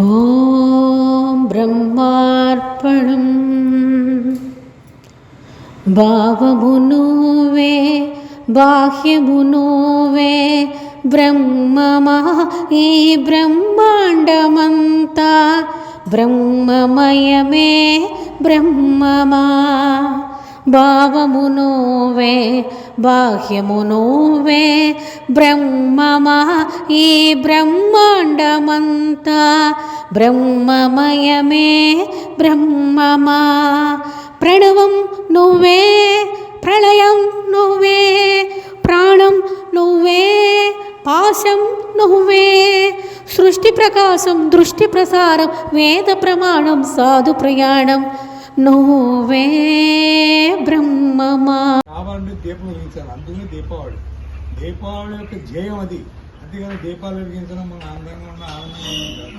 ॐ బ్రహ్మార్పణం. భావమును వే బాహ్యమును వే బ్రహ్మమా ఈ బ్రహ్మాండమంతా బ్రహ్మమయమే బ్రహ్మమా. భావమునువే బాహ్యమునువే బ్రహ్మమా ఈ బ్రహ్మాండమంతా బ్రహ్మమయమే బ్రహ్మమా. ప్రణవం నువ్వే ప్రళయం నువ్వే ప్రాణం నువ్వే పాశం నువ్వే. సృష్టి ప్రకాశం దృష్టి ప్రసారం వేద ప్రమాణం సాధు ప్రయాణం నువ్వే బ్రహ్మమా. కావాలంటే దీపం వెలిగించాలి అందుకని దీపావళి. దీపావళి యొక్క జయం అది. అంతేగాని దీపాలు వెలిగించడం మన ఆనందంగా ఉన్న ఆనందంగా ఉంటారు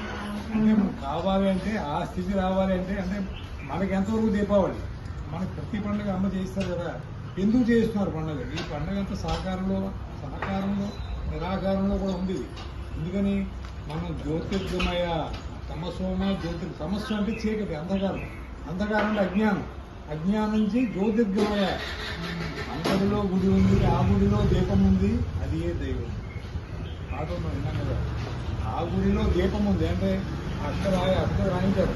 అంటే మనకు కావాలి అంటే ఆ స్థితి రావాలి అంటే అంటే మనకి ఎంతవరకు దీపావళి? మనకి ప్రతి పండుగ అమ్మ చేస్తారు కదా. ఎందుకు చేస్తున్నారు పండుగ? ఈ పండుగ అంతా సహకారంలో సహకారంలో నిరాకారంలో కూడా ఉంది. ఎందుకని మనం జ్యోతిర్గమయ తమసోమ జ్యోతి తమస్సు అంటే చీకటి అంధకారం. అంధకారం అజ్ఞానం. అజ్ఞానం నుంచి జ్యోతిర్గమయ. అందరిలో గుడి ఉంది ఆ గుడిలో దీపం ఉంది అది ఏ దైవం? పాట విన్నాను కదా. ఆ గుడిలో దీపం ఉంది అంటే అక్కడ అక్కడ రాయించారు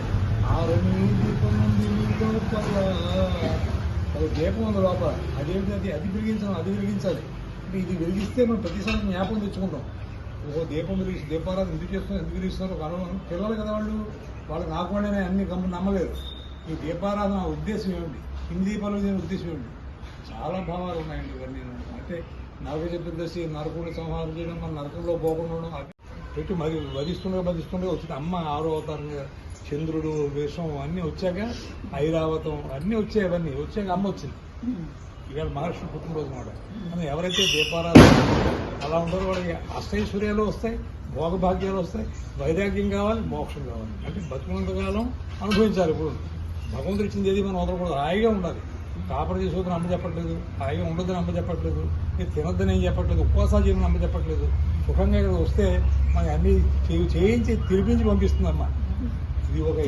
ఆ రెండు దీపం ఉంది అది దీపం ఉంది లోపల. అదేంటి అది అది వెలిగించడం అది వెలిగించాలి. అంటే ఇది వెలిగిస్తే మనం ప్రతిసారి జ్ఞాపకం తెచ్చుకుంటాం. ఓ దీపం వెలిగి దీపారాధన ఎందుకు చేస్తున్నారు ఎందుకు వెలిగిస్తున్నారు? ఒక పిల్లలు కదా వాళ్ళు. వాళ్ళు నాకు వాళ్ళనే అన్ని గమ్ము నమ్మలేదు. ఈ దీపారాధన ఉద్దేశం ఏమిటి? హిందీ దీపాలు దీని ఉద్దేశం ఏమిటి? చాలా భావాలు ఉన్నాయండి ఇవన్నీ. అంటే నరక చతుర్దశి నరకుని సంహారం చేయడం మన నరకంలో పోకుండా ఉండడం పెట్టి మరి వధిస్తుండగా వధిస్తుండగా వచ్చింది అమ్మ ఆరో అవతారం చంద్రుడు విషం అన్నీ వచ్చాక ఐరావతం అన్నీ వచ్చాయి అవన్నీ. వచ్చాక అమ్మ వచ్చింది. ఇవాళ మహర్షి పుట్టినరోజు మాట. అని ఎవరైతే దీపారాధన అలా ఉంటారో వాళ్ళకి అష్టైశ్వర్యాలు వస్తాయి భోగభాగ్యాలు వస్తాయి వైరాగ్యం కావాలి మోక్షం కావాలి. అంటే బతుకున్నంతకాలం అనుభవించాలి ఇప్పుడు. భగవంతుడు ఇచ్చింది ఏది మనం వదలకూడదు. హాయిగా ఉండాలి. కాపర చేసుకోవద్దని అమ్మ చెప్పట్లేదు. హాయిగా ఉండొద్దని అమ్మ చెప్పట్లేదు. మీరు తినొద్దని ఏం చెప్పట్లేదు. ఉపవాసాలు చేయమని అమ్మ చెప్పట్లేదు. సుఖంగా ఇక్కడ వస్తే మనకి అన్ని చేయి- చేయించి తిరిపించి పంపిస్తుందమ్మా. ఇది ఒక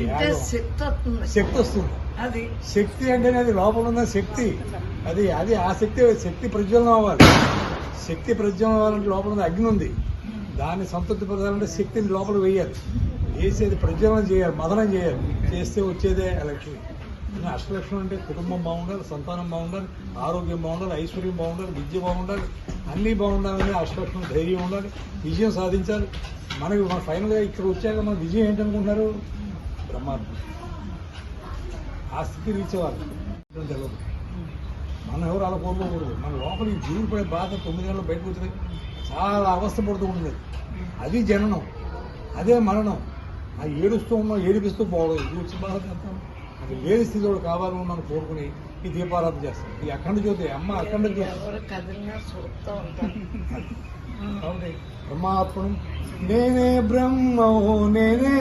శక్తి వస్తుంది. అది. శక్తి అంటేనే అది లోపల ఉన్న శక్తి. అది అది ఆ శక్తి శక్తి ప్రజ్వలనం అవ్వాలి. శక్తి ప్రజ్వలనం అవ్వాలంటే లోపల ఉన్న అగ్ని ఉంది. దాన్ని సంతృప్తి పరచాలంటే శక్తిని లోపల వేయాలి. చేసేది ప్రజ్వలనం చేయాలి మదనం చేయాలి. చేస్తే వచ్చేదే ఆ లక్ష్మి అంటే కుటుంబం బాగుండాలి సంతానం బాగుండాలి ఆరోగ్యం బాగుండాలి ఐశ్వర్యం బాగుండాలి విద్య బాగుండాలి అన్నీ బాగుండాలని అష్టలక్ష్మి ధైర్యం ఉండాలి విజయం సాధించాలి. మనకి మన ఫైనల్గా ఇక్కడ వచ్చాక మన విజయం ఏంటనుకుంటున్నారు? బ్రహ్మాండం. ఆ స్థితి రీచ్ అవ్వాలి తెలియదు మనం ఎవరు అలా కోరుకోకూడదు మన లోపలి ఈ పడే బాధ తొమ్మిది గంటలు బయటకు వచ్చినాయి చాలా అవస్థ పడుతూ ఉంటుంది అది జననం. అదే మరణం. ఆ ఏడుస్తూ ఉన్నాం ఏడిపిస్తూ పోవడం వచ్చి బాధ చేస్తాం అది లేని స్థితిలో కావాలని మనం కోరుకుని ఈ దీపారాధన చేస్తాం ఈ అఖండ జ్యోతి అమ్మ అఖండ జ్యోతి. బ్రహ్మాత్మను నేనే బ్రహ్మము నేనే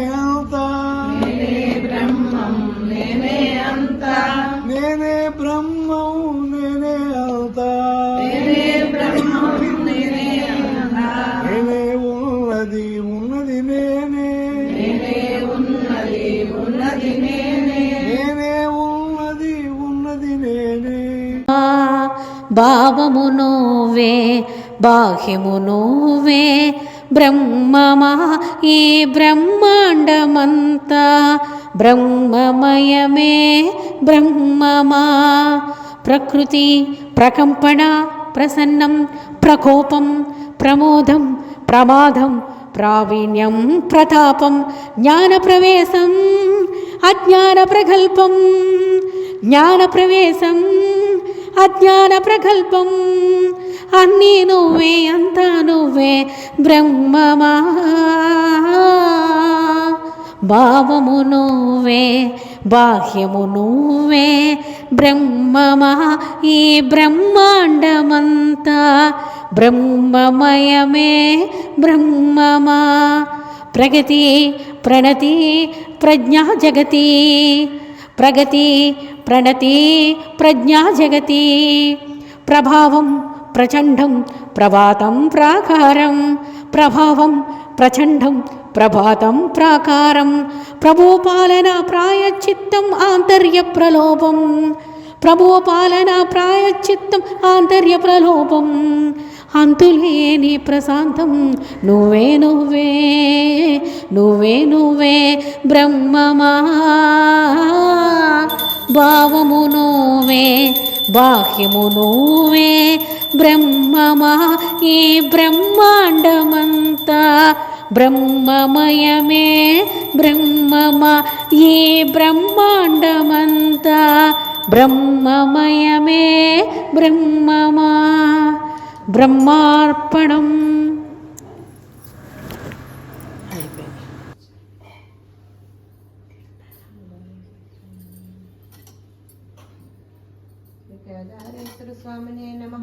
భావము నువ్వే బాహ్యము నువ్వే. బ్రహ్మమా ఈ బ్రహ్మాండమంతా బ్రహ్మమయమే. బ్రహ్మమా ప్రకృతి ప్రకంపణ ప్రసన్నం ప్రకోపం ప్రమోదం ప్రమాదం ప్రావీణ్యం ప్రతాపం జ్ఞానప్రవేశం అజ్ఞాన ప్రగల్పం జ్ఞానప్రవేశం అజ్ఞాన ప్రగల్భం. అన్నీ నువ్వే అంతా నువ్వే బ్రహ్మమా. భావము నువ్వే బాహ్యము నువ్వే బ్రహ్మమా. ఈ బ్రహ్మాండమంతా బ్రహ్మమయమే బ్రహ్మమా. ప్రగతి ప్రణతి ప్రజ్ఞా జగతి ప్రగతి ప్రణతి ప్రజ్ఞా జగతి. ప్రభావం ప్రచండం ప్రవాతం ప్రాకారం. ప్రభావం ప్రచండం ప్రభాతం ప్రాకారం. ప్రభోపాలన ప్రాయచిత్తం ఆంతర్య ప్రలోభం. ప్రభోపాలన ప్రాయచిత్తం ఆంతర్య ప్రలోభం అంతులేని ప్రశాంతం. నువ్వే నువ్వే నువ్వే నువ్వే బ్రహ్మమా. భావము నువ్వే బాహ్యము నువ్వే బ్రహ్మమా. ఈ బ్రహ్మాండమంతా బ్రహ్మమయమే బ్రహ్మమా. ఈ బ్రహ్మాండమంతా బ్రహ్మమయమే బ్రహ్మమా. బ్రహ్మార్పణం. స్వామినే నమ